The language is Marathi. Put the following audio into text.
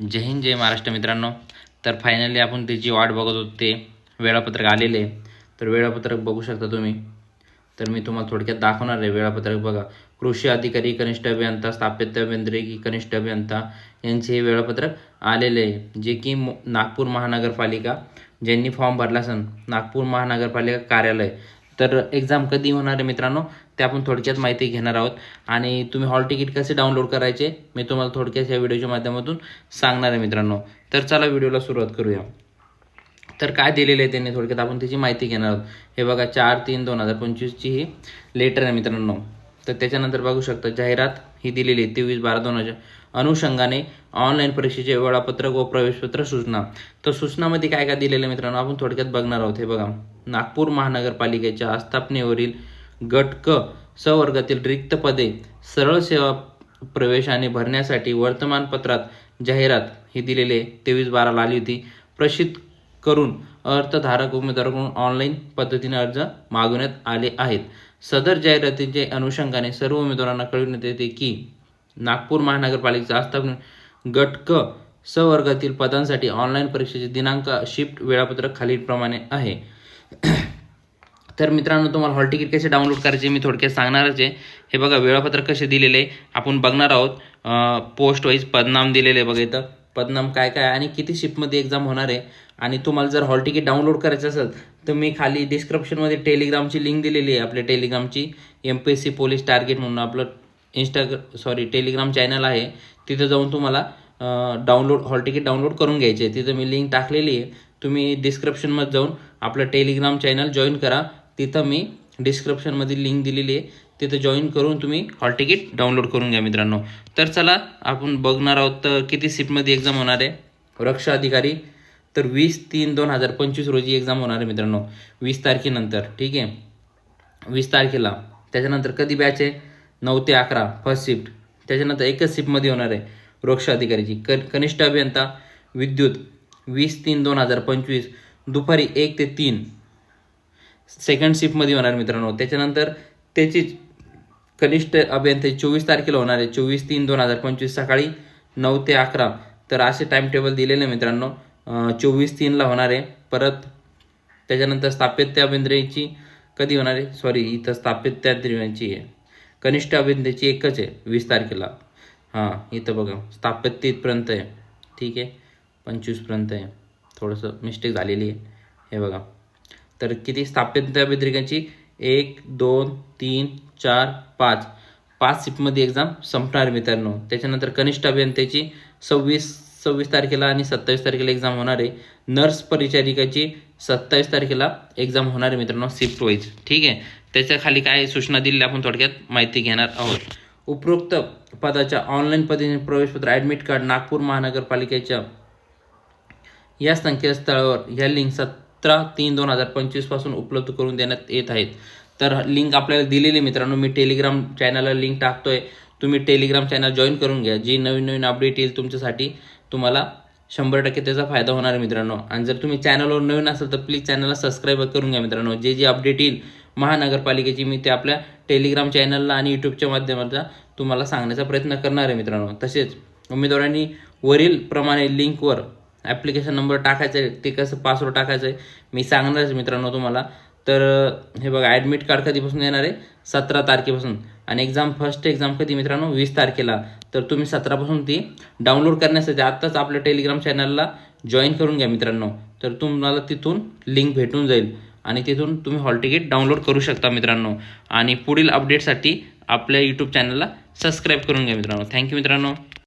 जय हिंद जय महाराष्ट्र मित्रांनो. तर फायनली आपण त्याची वाट बघत होतो ते वेळापत्रक आलेले आहे. तर वेळापत्रक बघू शकता तुम्ही. तर मी तुम्हाला थोडक्यात दाखवणार आहे वेळापत्रक बघा. कृषी अधिकारी कनिष्ठ अभियंता स्थापत्य अभियांत्रिकी कनिष्ठ अभियंता यांचे हे वेळापत्रक आलेले आहे. जे की नागपूर महानगरपालिका ज्यांनी फॉर्म भरला असेल नागपूर महानगरपालिका कार्यालय. तर एक्झाम कधी होणार आहे मित्रांनो? ते आपण थोडक्यात माहिती घेणार आहोत. आणि तुम्ही हॉल तिकीट कसे डाउनलोड करायचे मी तुम्हाला थोडक्यात या व्हिडिओच्या माध्यमातून सांगणार आहे मित्रांनो. तर चला व्हिडिओला सुरुवात करूया. तर काय दिलेलं आहे त्यांनी? थोडक्यात आपण त्याची माहिती घेणार आहोत. हे बघा चार तीन दोन हजार पंचवीसची ही लेटर आहे मित्रांनो. तर त्याच्यानंतर बघू शकता जाहिरात ही दिलेली आहे तेवीस बारा दोन हजार. अनुषंगाने ऑनलाईन परीक्षेचे वेळापत्रक व प्रवेशपत्र सूचना. तर सूचनामध्ये काय काय दिलेलं मित्रांनो? आपण थोडक्यात बघणार आहोत. हे बघा नागपूर महानगरपालिकेच्या आस्थापनेवरील गट क सवर्गातील रिक्त पदे सरळ सेवा प्रवेशाने भरण्यासाठी वर्तमानपत्रात जाहिरात ही दिलेली आहे. तेवीस बाराला आली होती. प्रसिद्ध करून अर्थधारक उमेदवाराकडून ऑनलाईन पद्धतीने अर्ज मागवण्यात आले आहेत. सदर जाहिरातीचे अनुषंगाने सर्व उमेदवारांना कळविण्यात येते की नागपूर महानगरपालिकेचा आस्थापन गट क वर्गातील पदांसाठी ऑनलाईन परीक्षेचे दिनांक शिफ्ट वेळापत्रक खालीलप्रमाणे आहे. तर मित्रांनो तुम्हाला हॉल तिकीट कसे डाउनलोड करायचे मी थोडक्यात सांगणारच आहे. हे बघा वेळापत्रक कसे दिलेले आहे आपण बघणार आहोत. पोस्ट वाईज पदनाम दिलेले बघा इथं. पदनाम काय काय आहे आणि किती शिफ्टमध्ये एक्झाम होणार आहे. आणि तुम्हाला जर हॉल तिकीट डाउनलोड करायचं असेल तर मी खाली डिस्क्रिप्शनमध्ये टेलिग्रामची लिंक दिलेली आहे आपल्या टेलिग्रामची M P S C police target म्हणून आपलं इंस्टाग्रा सॉरी टेलिग्राम चॅनल आहे. तिथं जाऊन तुम्हाला डाउनलोड हॉल तिकीट डाउनलोड करून घ्यायचे आहे. तिथं मी लिंक टाकलेली आहे. तुम्ही डिस्क्रिप्शनमध्ये जाऊन आपलं टेलिग्राम चॅनल जॉईन करा. तिथं मी डिस्क्रिप्शनमध्ये लिंक दिलेली आहे. तिथं जॉईन करून तुम्ही हॉल तिकीट डाउनलोड करून घ्या मित्रांनो. तर चला आपण बघणार आहोत तर किती सीटमध्ये एक्झाम होणार आहे. रक्षा अधिकारी तर वीस तीन दोन हजार पंचवीस रोजी एक्झाम होणार आहे मित्रांनो. वीस तारखेनंतर ठीक आहे? वीस तारखेला. त्याच्यानंतर कधी बॅच आहे? नऊ ते अकरा फर्स्ट शिफ्ट त्याच्यानंतर एकच शिफ्टमध्ये होणार आहे वृक्ष अधिकारीची. क कनिष्ठ अभियंता विद्युत वीस तीन दोन हजार पंचवीस दुपारी एक ते तीन. सेकंड शिफ्टमध्ये होणार मित्रांनो. त्याच्यानंतर त्याचीच कनिष्ठ अभियंता चोवीस तारखेला होणार आहे. चोवीस तीन दोन हजार पंचवीस सकाळी नऊ ते अकरा. तर असे टाईम टेबल दिलेले मित्रांनो. चोवीस तीनला होणार आहे. परत त्याच्यानंतर स्थापित्य अभियंत्रीची कधी होणार आहे? सॉरी इथं स्थापत्य आहे. कनिष्ठ अभियंत्याची एकच आहे वीस तारखेला. हां इथं बघा. स्थापत्य इथपर्यंत आहे. ठीक आहे? पंचवीसपर्यंत आहे. थोडंसं मिस्टेक झालेली आहे. हे बघा. तर किती? स्थापत्य अभियांत्रिकांची एक दोन तीन चार पाच. पाच शिफ्टमध्ये एक्झाम संपणार मित्रांनो. त्याच्यानंतर कनिष्ठ अभियंत्याची सव्वीस सव्वीस तारखेला आणि सत्तावीस तारखेला एक्झाम होणार आहे. नर्स परिचारिकाची सत्तावीस तारखेला एक्झाम होणार आहे मित्रांनो शिफ्ट वाईज ठीक आहे? त्याच्याखाली काय सूचना दिलेल्या आपण थोडक्यात माहिती घेणार आहोत. उपरोक्त पदाच्या ऑनलाईन पद्धतीने प्रवेशपत्र ॲडमिट कार्ड नागपूर महानगरपालिकेच्या या संकेतस्थळावर ह्या लिंक सतरा तीन दोन हजार पंचवीसपासून उपलब्ध करून देण्यात येत आहेत. तर लिंक आपल्याला दिलेली मित्रांनो. मी टेलिग्राम चॅनलला लिंक टाकतोय. तुम्ही टेलिग्राम चॅनल जॉईन करून घ्या. जी नवीन नवीन अपडेट येईल तुमच्यासाठी तुम्हाला शंभर टक्के त्याचा फायदा होणार आहे मित्रांनो. आणि जर तुम्ही चॅनलवर नवीन असाल तर प्लीज चॅनलला सबस्क्राईब करून घ्या मित्रांनो. जे जे अपडेट येईल महानगरपालिकेची मी ते आपल्या टेलिग्राम चॅनलला आणि यूट्यूबच्या माध्यमातून तुम्हाला सांगण्याचा प्रयत्न करणार आहे मित्रांनो. तसेच उमेदवारांनी वरील प्रमाणे लिंकवर ॲप्लिकेशन नंबर टाकायचा आहे. ते कसं पासवर्ड टाकायचं आहे मी सांगणारच मित्रांनो तुम्हाला. तर हे बघा ॲडमिट कार्ड कधीपासून येणार आहे? सतरा तारखेपासून. आणि एक्झाम फर्स्ट एक्झाम कधी मित्रांनो? वीस तारखेला. तर तुम्ही सतरापासून ती डाउनलोड करण्यासाठी आत्ताच आपल्या टेलिग्राम चॅनलला जॉईन करून घ्या मित्रांनो. तर तुम्हाला तिथून लिंक भेटून जाईल. आणि तिथून तुम्ही हॉल तिकीट डाउनलोड करू शकता मित्रांनो. आणि पुढील अपडेटसाठी आपल्या यूट्यूब चॅनलला सबस्क्राईब करून घ्या मित्रांनो. थँक्यू मित्रांनो.